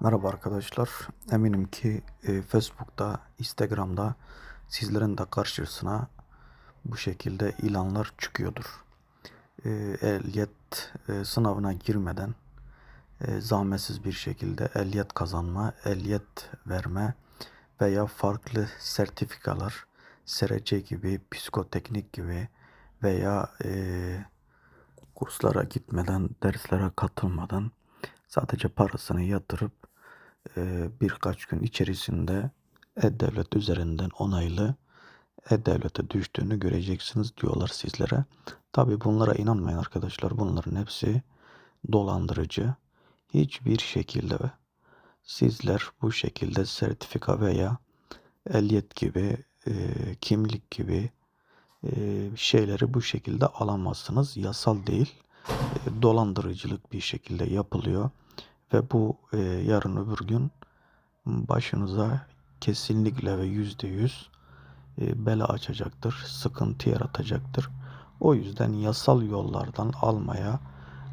Merhaba arkadaşlar. Eminim ki e, Facebook'ta, Instagram'da sizlerin de karşısına bu şekilde ilanlar çıkıyordur. E, ehliyet e, sınavına girmeden e, zahmetsiz bir şekilde ehliyet kazanma, ehliyet verme veya farklı sertifikalar, SRC gibi, psikoteknik gibi veya e, kurslara gitmeden, derslere katılmadan sadece parasını yatırıp e, birkaç gün içerisinde E-Devlet üzerinden onaylı E-Devlet'e düştüğünü göreceksiniz diyorlar sizlere. Tabi bunlara inanmayın arkadaşlar. Bunların hepsi dolandırıcı. Hiçbir şekilde sizler bu şekilde sertifika veya ehliyet gibi, e, kimlik gibi e, şeyleri bu şekilde alamazsınız. Yasal değil. Dolandırıcılık bir şekilde yapılıyor ve bu e, yarın öbür gün başınıza kesinlikle ve yüzde yüz e, bela açacaktır, sıkıntı yaratacaktır. O yüzden yasal yollardan almaya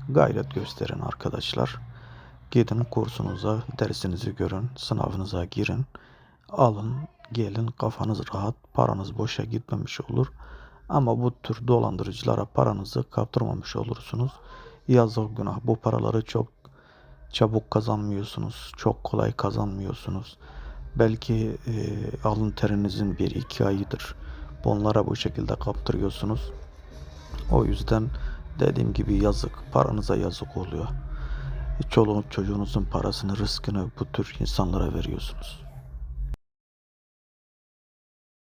gayret gösterin arkadaşlar. Gidin kursunuza, dersinizi görün, sınavınıza girin, alın, gelin, kafanız rahat, paranız boşa gitmemiş olur. Ama bu tür dolandırıcılara paranızı kaptırmamış olursunuz. Yazık günah. Bu paraları çok çabuk kazanmıyorsunuz. Çok kolay kazanmıyorsunuz. Belki e, alın terinizin bir iki ayıdır. Bunlara bu şekilde kaptırıyorsunuz. O yüzden dediğim gibi yazık. Paranıza yazık oluyor. Çoluğun çocuğunuzun parasını, rızkını bu tür insanlara veriyorsunuz.